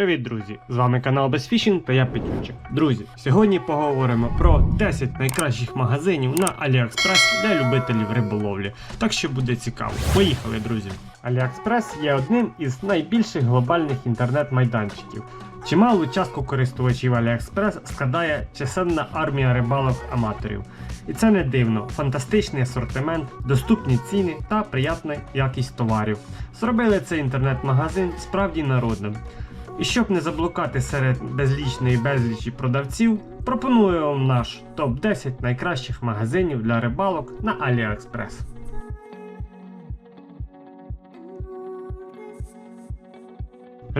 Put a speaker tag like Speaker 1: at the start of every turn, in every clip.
Speaker 1: Привіт, друзі! З вами канал Безфішінг та я Петючик. Друзі, сьогодні поговоримо про 10 найкращих магазинів на AliExpress для любителів риболовлі. Так що буде цікаво. Поїхали, друзі! AliExpress є одним із найбільших глобальних інтернет-майданчиків. Чималу частку користувачів AliExpress складає чисельна армія рибалок-аматорів. І це не дивно, фантастичний асортимент, доступні ціни та приятна якість товарів. Зробили цей інтернет-магазин справді народним. І щоб не заблукати серед безлічної безлічі продавців, пропоную вам наш топ-10 найкращих магазинів для рибалок на AliExpress.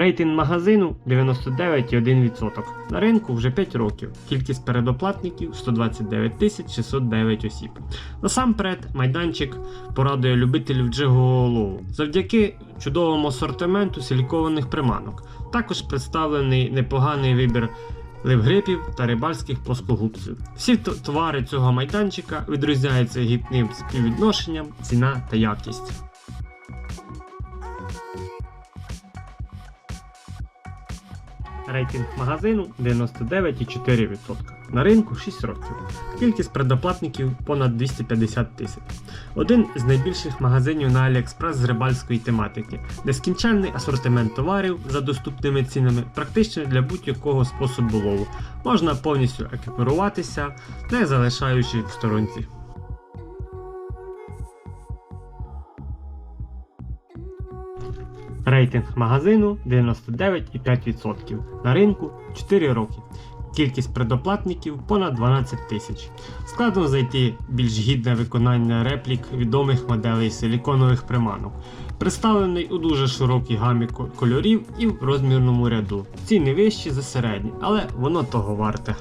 Speaker 1: Рейтинг магазину 99,1%. На ринку вже 5 років. Кількість передоплатників 129 609 осіб. Насамперед, майданчик порадує любителів джигового лову завдяки чудовому асортименту силікованих приманок. Також представлений непоганий вибір ливгрипів та рибальських плоскогубців. Всі товари цього майданчика відрізняються гідним співвідношенням, ціна та якість. Рейтинг магазину 99,4%. На ринку 6 років. Кількість предоплатників понад 250 тисяч. Один з найбільших магазинів на AliExpress з рибальської тематики. Нескінченний асортимент товарів за доступними цінами, практично для будь-якого способу лову. Можна повністю екіпіруватися, не залишаючи в сторонці. Рейтинг магазину 99,5%. На ринку 4 роки. Кількість предоплатників понад 12 тисяч. Складно знайти більш гідне виконання реплік відомих моделей силіконових приманок. Представлений у дуже широкій гамі кольорів і в розмірному ряду. Ціни вищі за середні, але воно того варте.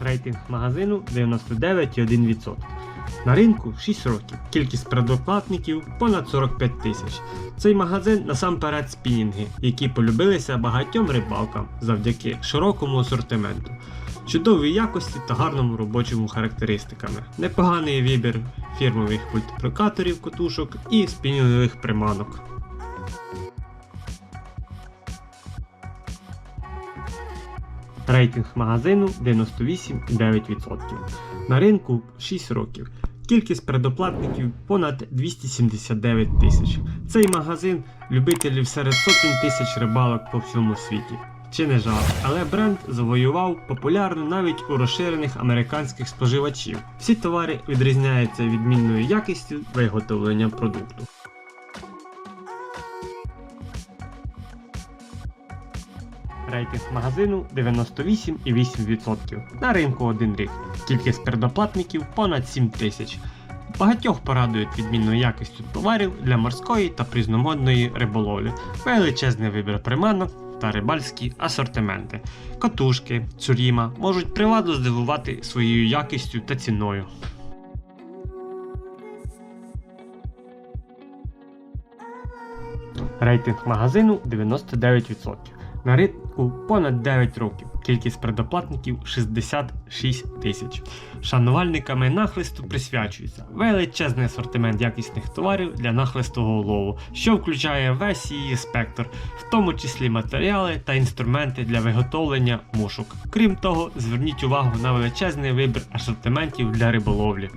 Speaker 1: Рейтинг магазину 99,1%. На ринку 6 років. Кількість предоплатників понад 45 тисяч. Цей магазин насамперед спінінги, які полюбилися багатьом рибалкам завдяки широкому асортименту, чудовій якості та гарному робочому характеристиками. Непоганий вибір фірмових мультиплікаторів котушок і спінінгових приманок. Рейтинг магазину 98,9%. На ринку 6 років. Кількість предоплатників понад 279 тисяч. Цей магазин любителів серед сотень тисяч рибалок по всьому світі. Чи не жарт, але бренд завоював популярну навіть у розширених американських споживачів. Всі товари відрізняються відмінною якістю виготовлення продукту. Рейтинг магазину 98,8%. На ринку один рік. Кількість передоплатників понад 7 тисяч. Багатьох порадують відмінною якістю товарів для морської та різномодної риболовлі, величезний вибір приманок та рибальські асортименти. Котушки, цуріма можуть привабливо здивувати своєю якістю та ціною. Рейтинг магазину 99%. На ринку понад 9 років. Кількість предоплатників 66 тисяч. Шанувальниками нахлисту присвячується величезний асортимент якісних товарів для нахлистового лову, що включає весь її спектр, в тому числі матеріали та інструменти для виготовлення мушок. Крім того, зверніть увагу на величезний вибір асортиментів для риболовлі.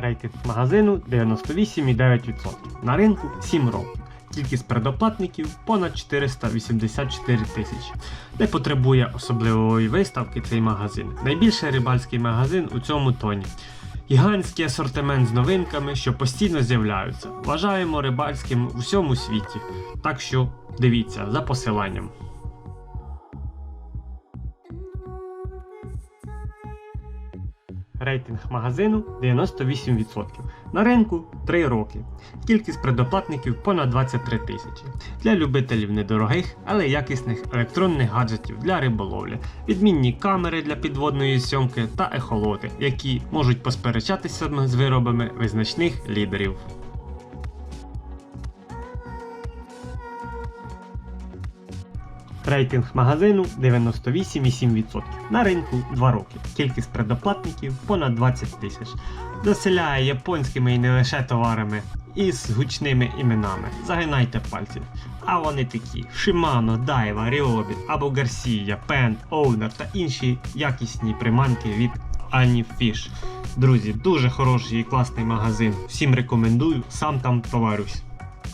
Speaker 1: Рейтинг магазину 98,9%. На ринку 7 років. Кількість предоплатників понад 484 тисячі. Не потребує особливої виставки цей магазин. Найбільший рибальський магазин у цьому тоні. Гігантський асортимент з новинками, що постійно з'являються. Вважаємо рибальським у всьому світі. Так що дивіться за посиланням. Рейтинг магазину 98%. На ринку 3 роки. Кількість предоплатників понад 23 тисячі. Для любителів недорогих, але якісних електронних гаджетів для риболовлі, відмінні камери для підводної сьомки та ехолоти, які можуть посперечатися з виробами визначних лідерів. Рейтинг магазину 98,7%. На ринку 2 роки. Кількість предоплатників понад 20 тисяч. Доселяє японськими і не лише товарами. І з гучними іменами. Загинайте пальці. А вони такі: Shimano, Daiwa, Ryobi або Garcia, Pen, Owner та інші якісні приманки від Fish. Друзі, дуже хороший і класний магазин. Всім рекомендую, сам там товарюсь.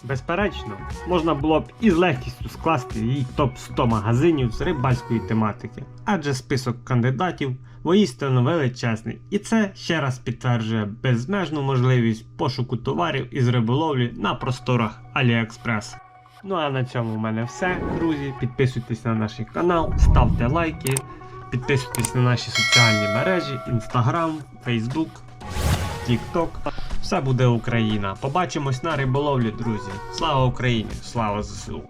Speaker 1: Безперечно, можна було б із легкістю скласти її топ-100 магазинів з рибальської тематики, адже список кандидатів воістину величезний, і це ще раз підтверджує безмежну можливість пошуку товарів із риболовлі на просторах AliExpress. Ну а на цьому в мене все, друзі. Підписуйтесь на наш канал, ставте лайки, підписуйтесь на наші соціальні мережі: Instagram, Facebook, TikTok. Все буде Україна. Побачимось на риболовлі, друзі. Слава Україні! Слава ЗСУ!